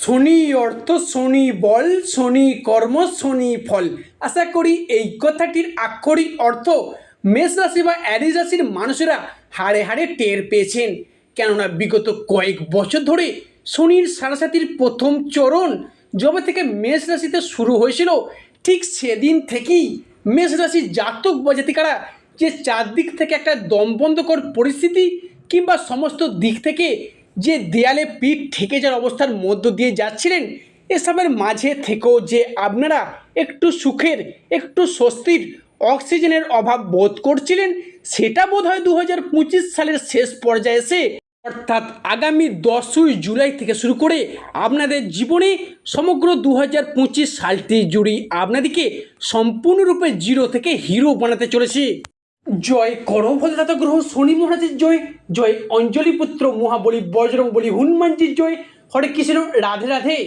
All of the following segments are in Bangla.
শনি অর্থ শনি বল, শনি কর্ম, শনি ফল। আশা করি এই কথাটির আক্ষরিক অর্থ মেষ রাশি বা অ্যারিজ রাশির মানুষেরা হাড়ে হাড়ে টের পেয়েছেন। কেননা বিগত কয়েক বছর ধরে শনির সারাসাতির প্রথম চরণ যবে থেকে মেষ রাশিতে শুরু হয়েছিল, ঠিক সেদিন থেকেই মেষ রাশির জাতক বা জাতিকারা যে চারদিক থেকে একটা দমবন্ধকর পরিস্থিতি কিংবা সমস্ত দিক থেকে যে দেয়ালে পিঠ ঠেকে যাওয়ার অবস্থার মধ্য দিয়ে যাচ্ছিলেন, এসবের মাঝে থেকেও যে আপনারা একটু সুখের, একটু স্বস্তির অক্সিজেনের অভাব বোধ করছিলেন, সেটা বোধ হয় দু হাজার পঁচিশ সালের শেষ পর্যায়ে এসে, অর্থাৎ আগামী দশই জুলাই থেকে শুরু করে আপনাদের জীবনে সমগ্র দু হাজার পঁচিশ সালটি জুড়ে আপনাদেরকে সম্পূর্ণরূপে জিরো থেকে হিরো বানাতে চলেছে। জয় করো। ভোলদাত গ্রহ, শনি মহারাজের জয় জয় অঞ্জলি পুত্র, মহাবলী বজরং বলি হনুমানজির জয়। হরে কৃষ্ণ, রাধে রাধে।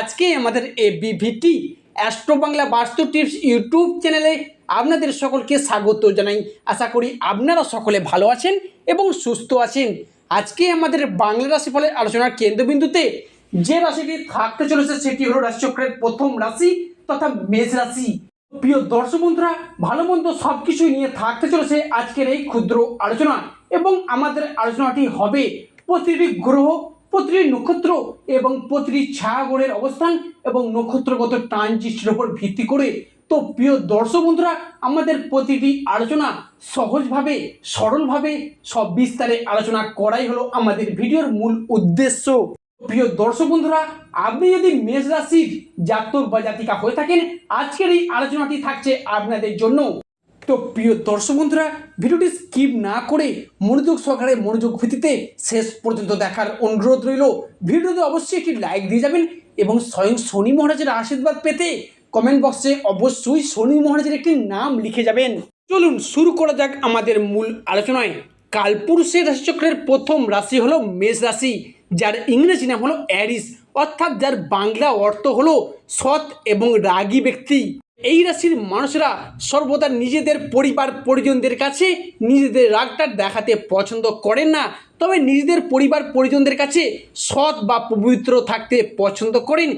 আজকে আমাদের এ বিভিটি অ্যাস্ট্রো বাংলা বাস্তু টিপস ইউটিউব চ্যানেলে আপনাদের সকলকে স্বাগত জানাই। আশা করি আপনারা সকলে ভালো আছেন এবং সুস্থ আছেন। আজকে আমাদের বাংলা রাশি রাশিফলের আলোচনার কেন্দ্রবিন্দুতে যে রাশিটি থাকতে চলেছে, সেটি হলো রাশিচক্রের প্রথম রাশি তথা মেষ রাশি। প্রিয় দর্শক বন্ধুরা, ভালো মন্দ সব কিছুই নিয়ে থাকতে চলেছে আজকের এই ক্ষুদ্র আলোচনা এবং আমাদের আলোচনাটি হবে প্রতিটি গ্রহ, প্রতিটি নক্ষত্র এবং প্রতিটি ছায়াগড়ের অবস্থান এবং নক্ষত্রগত ট্রানজিস্টের উপর ভিত্তি করে। তো প্রিয় দর্শক বন্ধুরা, আমাদের প্রতিটি আলোচনা সহজভাবে, সরলভাবে, সব বিস্তারে আলোচনা করাই হলো আমাদের ভিডিওর মূল উদ্দেশ্য। প্রিয় দর্শক বন্ধুরা, আপনি যদি মেষ রাশির জাতক বা জাতিকা হয়ে থাকেন, আজকের এই আলোচনাটি থাকছে আপনাদের জন্য। তো প্রিয় দর্শক বন্ধুরা, ভিডিওটি স্কিপ না করে মনোযোগ সহকারে মনোযোগ ভিত্তিতে শেষ পর্যন্ত দেখার অনুরোধ রইল। ভিডিওতে অবশ্যই একটি লাইক দিয়ে যাবেন এবং স্বয়ং শনি মহারাজের আশীর্বাদ পেতে কমেন্ট বক্সে অবশ্যই শনি মহারাজের একটি নাম লিখে যাবেন। চলুন শুরু করা যাক আমাদের মূল আলোচনায়। কালপুরুষের রাশিচক্রের প্রথম রাশি হলো মেষ রাশি। যার ইংরেজি নাম হলো অ্যারিস, অর্থাৎ যার বাংলা অর্থ হলো সৎ এবং রাগী ব্যক্তি। এই রাশির মানুষরা সর্বদা নিজেদের পরিবার পরিজনদের কাছে নিজেদের রাগটা দেখাতে পছন্দ করেন না, তবে নিজেদের পরিবার পরিজনদের কাছে সৎ বা পবিত্র থাকতে পছন্দ করেন।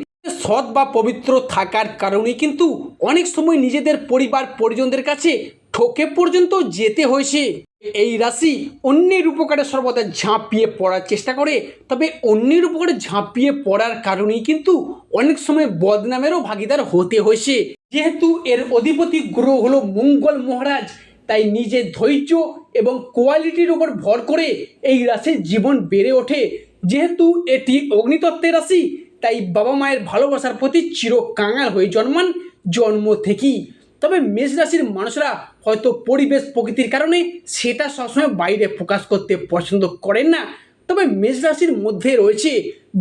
সৎ বা পবিত্র থাকার কারণে কিন্তু অনেক সময় নিজেদের পরিবার পরিজনদের কাছে ঠকে পর্যন্ত যেতে হয়েছে। এই রাশি অন্যের উপকারে সর্বদা ঝাঁপিয়ে পড়ার চেষ্টা করে, তবে অন্যের উপকারে ঝাঁপিয়ে পড়ার কারণেই কিন্তু অনেক সময় বদনামেরও ভাগিদার হতে হয়েছে। যেহেতু এর অধিপতি গ্রহ হলো মঙ্গল মহারাজ, তাই নিজের ধৈর্য এবং কোয়ালিটির উপর ভর করে এই রাশির জীবন বেড়ে ওঠে। যেহেতু এটি অগ্নিতত্ত্বের রাশি, তাই বাবা মায়ের ভালোবাসার প্রতি চির কাঙাল হয়ে জন্মান জন্ম থেকেই। তবে মেষ রাশির মানুষরা হয়তো পরিবেশ প্রকৃতির কারণে সেটা সবসময় বাইরে প্রকাশ করতে পছন্দ করেন না। তবে মেষ রাশির মধ্যে রয়েছে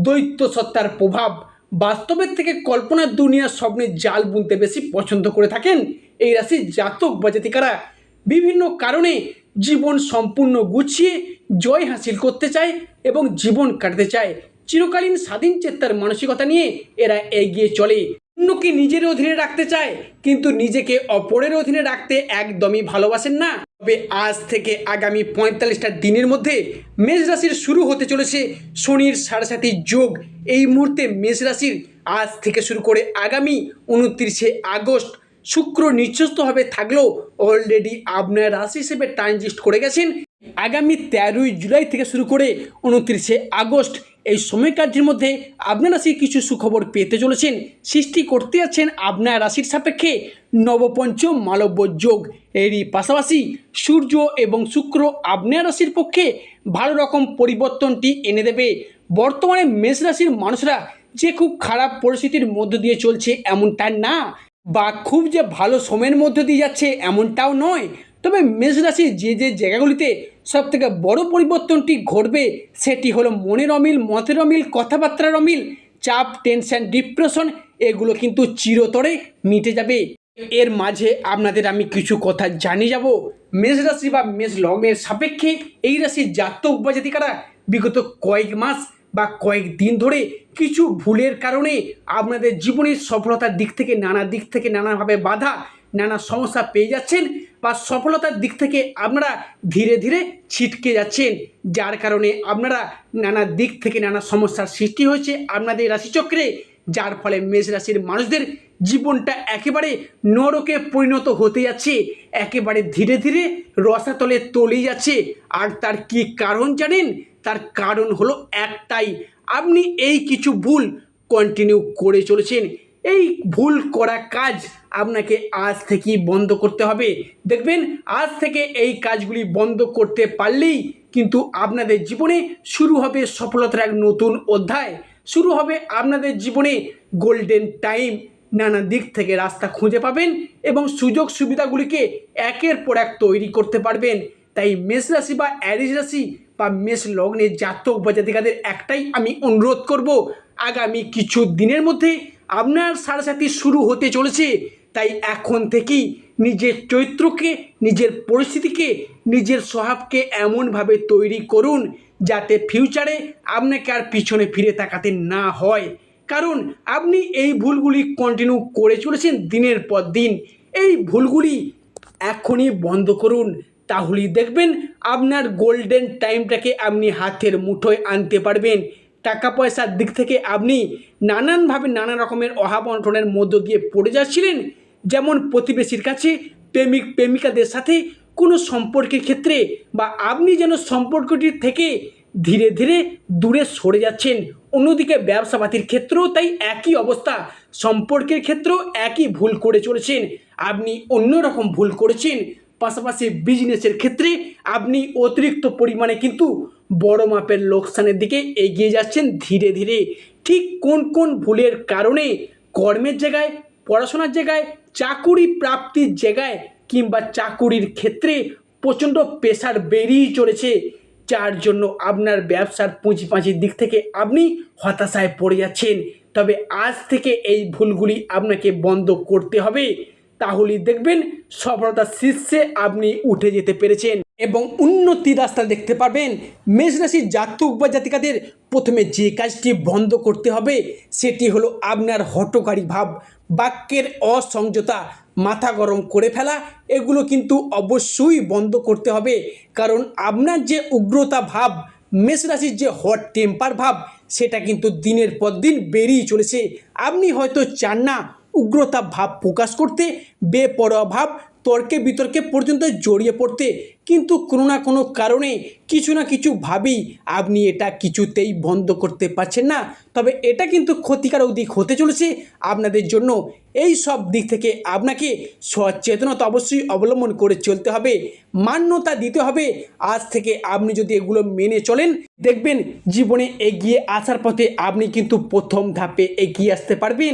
দৈত্য সত্তার প্রভাব। বাস্তবের থেকে কল্পনার দুনিয়ার স্বপ্নে জাল বুনতে বেশি পছন্দ করে থাকেন এই রাশির জাতক বা জাতিকারা। বিভিন্ন কারণে জীবন সম্পূর্ণ গুছিয়ে জয় হাসিল করতে চায় এবং জীবন কাটাতে চায়। চিরকালীন স্বাধীন চেত্তার মানসিকতা নিয়ে এরা এগিয়ে চলে। অন্যকে নিজের অধীনে রাখতে চায়, কিন্তু নিজেকে অপরের অধীনে রাখতে একদমই ভালোবাসেন না। তবে আজ থেকে আগামী পঁয়তাল্লিশটা দিনের মধ্যে মেষ রাশির শুরু হতে চলেছে শনির সাড়ে যোগ। এই মুহূর্তে মেষ রাশির আজ থেকে শুরু করে আগামী উনত্রিশে আগস্ট শুক্র নিঃস্বস্তভাবে থাকলেও অলরেডি আপনার রাশি হিসেবে ট্রানজিস্ট করে গেছেন। আগামী তেরোই জুলাই থেকে শুরু করে উনত্রিশে আগস্ট এই সময়কালটির মধ্যে আপনার রাশি কিছু সুখবর পেতে চলেছেন। সৃষ্টি করতে যাচ্ছেন আপনার রাশির সাপেক্ষে নবপঞ্চম মালব্য যোগ। এরই পাশাপাশি সূর্য এবং শুক্র আপনার রাশির পক্ষে ভালো রকম পরিবর্তনটি এনে দেবে। বর্তমানে মেষ রাশির মানুষরা যে খুব খারাপ পরিস্থিতির মধ্য দিয়ে চলছে এমনটা না, বা খুব যে ভালো সময়ের মধ্য দিয়ে যাচ্ছে এমনটাও নয়। তবে মেষ রাশির যে যে জায়গাগুলিতে সব থেকে বড় পরিবর্তনটি ঘটবে, সেটি হলো মনের অমিল, মতের অমিল, কথাবার্তার অমিল, চাপ টেনশন ডিপ্রেশন এগুলো কিন্তু চিরতরে মিটে যাবে। এর মাঝে আপনাদের আমি কিছু কথা জানিয়ে যাব। মেষ রাশি বা মেষ লগ্নের সাপেক্ষে এই রাশির জাতক বা জাতিকারা বিগত কয়েক মাস বা কয়েক দিন ধরে কিছু ভুলের কারণে আপনাদের জীবনের সফলতার দিক থেকে, নানা দিক থেকে নানাভাবে বাধা নানা সমস্যা পেয়ে যাচ্ছেন বা সফলতার দিক থেকে আপনারা ধীরে ধীরে ছিটকে যাচ্ছেন। যার কারণে আপনারা নানা দিক থেকে নানা সমস্যার সৃষ্টি হয়েছে আপনাদের রাশিচক্রে। যার ফলে মেষ রাশির মানুষদের জীবনটা একেবারে নরকে পরিণত হতে যাচ্ছে। একেবারে ধীরে ধীরে রসাতলে তলে যাচ্ছে। আর তার কি কারণ জানেন? তার কারণ হলো একটাই, আপনি এই কিছু ভুল কন্টিনিউ করে চলেছেন। এই ভুল করা কাজ আপনাকে আজ থেকেই বন্ধ করতে হবে। দেখবেন, আজ থেকে এই কাজগুলি বন্ধ করতে পারলেই কিন্তু আপনাদের জীবনে শুরু হবে সফলতার এক নতুন অধ্যায়। শুরু হবে আপনাদের জীবনে গোল্ডেন টাইম নানা দিক থেকে রাস্তা খুঁজে পাবেন এবং সুযোগ সুবিধাগুলিকে একের পর এক তৈরি করতে পারবেন। তাই মেষ রাশি বা অ্যারিজ রাশি বা মেষ লগ্নের জাতক বা জাতিকাদের একটাই আমি অনুরোধ করব, আগামী কিছু দিনের মধ্যে আপনার সাড়ে শুরু হতে চলেছে। তাই এখন থেকেই নিজের চরিত্রকে, নিজের পরিস্থিতিকে, নিজের স্বভাবকে এমনভাবে তৈরি করুন যাতে ফিউচারে আপনাকে আর পিছনে ফিরে তাকাতে না হয়। কারণ আপনি এই ভুলগুলি কন্টিনিউ করে চলেছেন দিনের পর দিন। এই ভুলগুলি এখনই বন্ধ করুন। তাহলেই দেখবেন আপনার গোল্ডেন টাইমটাকে আপনি হাতের মুঠোয় আনতে পারবেন। টাকা পয়সার দিক থেকে আপনি নানানভাবে নানা রকমের অভাব অনটনের মধ্য দিয়ে পড়ে যাচ্ছিলেন। যেমন প্রতিবেশীর কাছে প্রেমিক, প্রেমিকাদের সাথে কোনো সম্পর্কের ক্ষেত্রে বা আপনি যেন সম্পর্কটির থেকে ধীরে ধীরে দূরে সরে যাচ্ছেন, অন্যদিকে ব্যবসাপাতির ক্ষেত্রেও তাই একই অবস্থা। সম্পর্কের ক্ষেত্রেও একই ভুল করে চলেছেন, আপনি অন্যরকম ভুল করেছেন। পাশাপাশি বিজনেসের ক্ষেত্রে আপনি অতিরিক্ত পরিমাণে কিন্তু বড় মাপের লোকসানের দিকে এগিয়ে যাচ্ছেন ধীরে ধীরে। ঠিক কোন কোন ভুলের কারণে কর্মের জায়গায়, পড়াশোনার জায়গায় চাকুরি প্রাপ্তির জায়গায় কিংবা চাকুরির ক্ষেত্রে প্রচণ্ড প্রেশার বেরিয়ে চলেছে। যার জন্য আপনার ব্যবসার পুঁজি পাঁচির দিক থেকে আপনি হতাশায় পড়ে যাচ্ছেন। তবে আজ থেকে এই ভুলগুলি আপনাকে বন্ধ করতে হবে। তাহলে দেখবেন সফলতার শীর্ষে আপনি উঠে যেতে পেরেছেন। এবং উন্নতির রাস্তা দেখতে পারবেন। মেষ রাশির জাতক বা জাতিকাদের প্রথমে যে কাজটি বন্ধ করতে হবে, সেটি হলো আপনার হটকারী ভাব, বাক্যের অসংযতা, মাথা গরম করে ফেলা, এগুলো কিন্তু অবশ্যই বন্ধ করতে হবে। কারণ আপনার যে উগ্রতা ভাব, মেষ রাশির যে হট টেম্পার ভাব, সেটা কিন্তু দিনের পর দিন বেরিয়ে চলেছে। আপনি হয়তো চান না উগ্রতা ভাব প্রকাশ করতে, বেপরোয়া ভাব তর্কে বিতর্কে পর্যন্ত জড়িয়ে পড়তে। কিন্তু কোনো না কোনো কারণে কিছু না কিছু ভাবেই আপনি এটা কিছুতেই বন্ধ করতে পারছেন না। তবে এটা কিন্তু ক্ষতিকারক দিক হতে চলেছে আপনাদের জন্য। এই সব দিক থেকে আপনাকে সচেতনতা অবশ্যই অবলম্বন করে চলতে হবে, মান্যতা দিতে হবে। আজ থেকে আপনি যদি এগুলো মেনে চলেন, দেখবেন জীবনে এগিয়ে আসার পথে আপনি কিন্তু প্রথম ধাপে এগিয়ে আসতে পারবেন।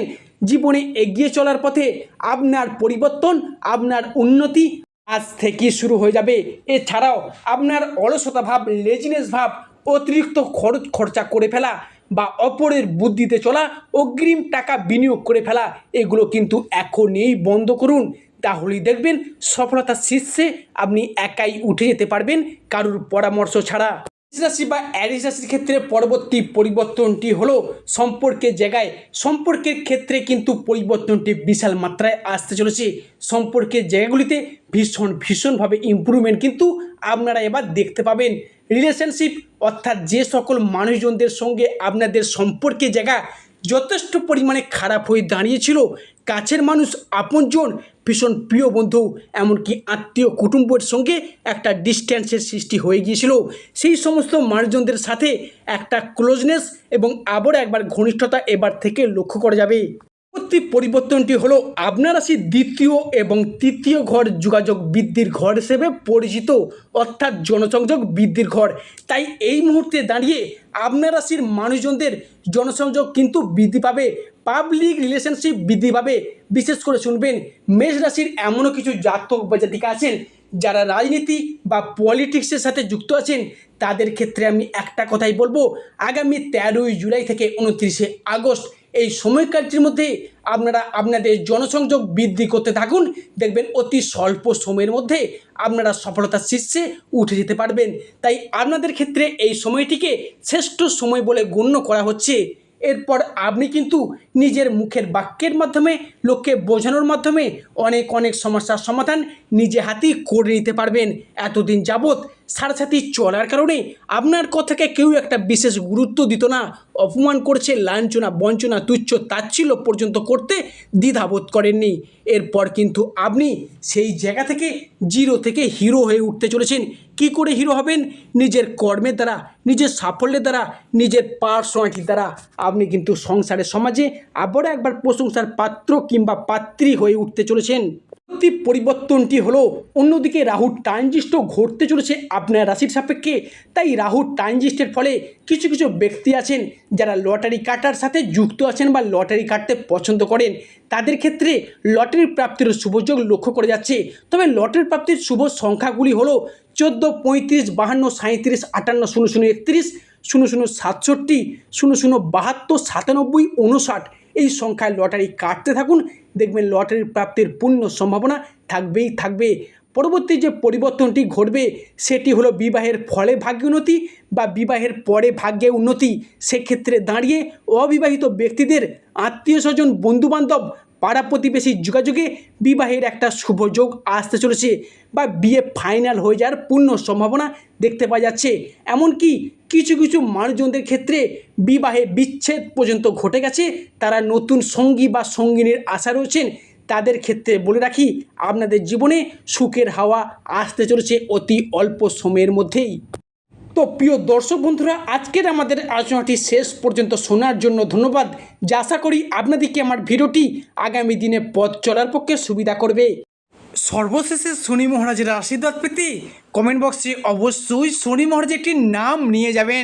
জীবনে এগিয়ে চলার পথে আপনার পরিবর্তন, আপনার উন্নতি আজ থেকে শুরু হয়ে যাবে। এছাড়াও আপনার অলসতা ভাব লেজিনেস ভাব, অতিরিক্ত খরচ খরচা করে ফেলা বা অপরের বুদ্ধিতে চলা, অগ্রিম টাকা বিনিয়োগ করে ফেলা, এগুলো কিন্তু এখনই বন্ধ করুন। তাহলেই দেখবেন সফলতার শীর্ষে আপনি একাই উঠে যেতে পারবেন কারুর পরামর্শ ছাড়া। রাশি বা অ্যারিস রাশির ক্ষেত্রে পরবর্তী পরিবর্তনটি হলো সম্পর্কের জায়গায়। সম্পর্কের ক্ষেত্রে কিন্তু পরিবর্তনটি বিশাল মাত্রায় আসতে চলেছে। সম্পর্কের জায়গাগুলিতে ভীষণ, ভীষণভাবে ইম্প্রুভমেন্ট কিন্তু আপনারা এবার দেখতে পাবেন। রিলেশনশিপ অর্থাৎ যে সকল মানুষজনদের সঙ্গে আপনাদের সম্পর্কের জায়গা যথেষ্ট পরিমাণে খারাপ হয়ে দাঁড়িয়েছিল। কাছের মানুষ আপনজন, ভীষণ প্রিয় বন্ধু, এমনকি আত্মীয় কুটুম্বের সঙ্গে একটা ডিস্ট্যান্সের সৃষ্টি হয়ে গিয়েছিল। সেই সমস্ত মানুষজনদের সাথে একটা ক্লোজনেস এবং আবার একবার ঘনিষ্ঠতা এবার থেকে লক্ষ্য করা যাবে। পরবর্তী পরিবর্তনটি হলো আপনার রাশি দ্বিতীয় এবং তৃতীয় ঘর যোগাযোগ বৃদ্ধির ঘর হিসেবে পরিচিত, অর্থাৎ জনসংযোগ বৃদ্ধির ঘর। তাই এই মুহূর্তে দাঁড়িয়ে আপনার রাশির মানুষজনদের জনসংযোগ কিন্তু বৃদ্ধি পাবে পাবলিক রিলেশনশিপ বৃদ্ধি পাবে। বিশেষ করে শুনবেন, মেষ রাশির এমনও কিছু জাতক বা জাতিকা আছেন, যারা রাজনীতি বা পলিটিক্সের সাথে যুক্ত আছেন। তাদের ক্ষেত্রে আমি একটা কথাই বলব, আগামী তেরোই জুলাই থেকে উনত্রিশে আগস্ট এই সময়কালটির মধ্যে আপনারা আপনাদের জনসংযোগ বৃদ্ধি করতে থাকুন। দেখবেন অতি স্বল্প সময়ের মধ্যে আপনারা সফলতার শীর্ষে উঠে যেতে পারবেন। তাই আপনাদের ক্ষেত্রে এই সময়টিকে শ্রেষ্ঠ সময় বলে গণ্য করা হচ্ছে। এরপর আপনি কিন্তু নিজের মুখের বাক্যের মাধ্যমে, লোককে বোঝানোর মাধ্যমে অনেক অনেক সমস্যার সমাধান নিজে হাতেই করে নিতে পারবেন। এতদিন যাবৎ সাথে চলার কারণে আপনার কথাকে কেউ একটা বিশেষ গুরুত্ব দিত না, অপমান করছে, লাঞ্ছনা, বঞ্চনা, তুচ্ছ তাচ্ছিল্য পর্যন্ত করতে দ্বিধাবোধ করেননি। এরপর কিন্তু আপনি সেই জায়গা থেকে জিরো থেকে হিরো হয়ে উঠতে চলেছেন। কি করে হিরো হবেন? নিজের কর্মের দ্বারা, নিজের সাফল্যের দ্বারা, নিজের পার্সোনালিটির দ্বারা। আপনি কিন্তু সংসারের সমাজে আবারও একবার প্রশংসার পাত্র কিংবা পাত্রী হয়ে উঠতে চলেছেন। পরবর্তী পরিবর্তনটি হলো, অন্যদিকে রাহুর ট্রানজিস্ট ঘটতে চলেছে আপনার রাশির সাপেক্ষে। তাই রাহুর ট্রানজিস্টের ফলে কিছু কিছু ব্যক্তি আছেন যারা লটারি কাটার সাথে যুক্ত আছেন বা লটারি কাটতে পছন্দ করেন। তাদের ক্ষেত্রে লটারি প্রাপ্তির শুভযোগ লক্ষ্য করে যাচ্ছে। তবে লটারি প্রাপ্তির শুভ সংখ্যাগুলি হলো চোদ্দ, পঁয়ত্রিশ, বাহান্ন সাঁত্রিশ আটান্ন, শূন্য শূন্য, একত্রিশ, শূন্য শূন্য, সাতষট্টি, শূন্য শূন্য, বাহাত্তর, সাতানব্বই উনষাট এই সংখ্যায় লটারি কাটতে থাকুন। দেখবেন লটারি প্রাপ্তির পূর্ণ সম্ভাবনা থাকবেই থাকবে। পরবর্তী যে পরিবর্তনটি ঘটবে, সেটি হলো বিবাহের ফলে ভাগ্য উন্নতি বা বিবাহের পরে ভাগ্যে উন্নতি। সেক্ষেত্রে দাঁড়িয়ে অবিবাহিত ব্যক্তিদের আত্মীয় স্বজন, বন্ধুবান্ধব পাড়া প্রতিবেশী যোগাযোগে বিবাহের একটা শুভ যোগ আসতে চলেছে বা বিয়ে ফাইনাল হয়ে যাওয়ার পূর্ণ সম্ভাবনা দেখতে পাওয়া যাচ্ছে। এমনকি কিছু কিছু মানুষজনদের ক্ষেত্রে বিবাহে বিচ্ছেদ পর্যন্ত ঘটে গেছে। তারা নতুন সঙ্গী বা সঙ্গিনীর আশা রয়েছেন। তাদের ক্ষেত্রে বলে রাখি, আপনাদের জীবনে সুখের হাওয়া আসতে চলেছে অতি অল্প সময়ের মধ্যেই। তো প্রিয় দর্শক বন্ধুরা, আজকের আমাদের আলোচনাটি শেষ পর্যন্ত শোনার জন্য ধন্যবাদ। যা আশা করি আপনাদেরকে আমার ভিডিওটি আগামী দিনে পথ চলার পক্ষে সুবিধা করবে। সর্বশেষে শনি মহারাজের আশীর্বাদ পেতে কমেন্ট বক্সে অবশ্যই শনি মহারাজের একটি নাম নিয়ে যাবেন।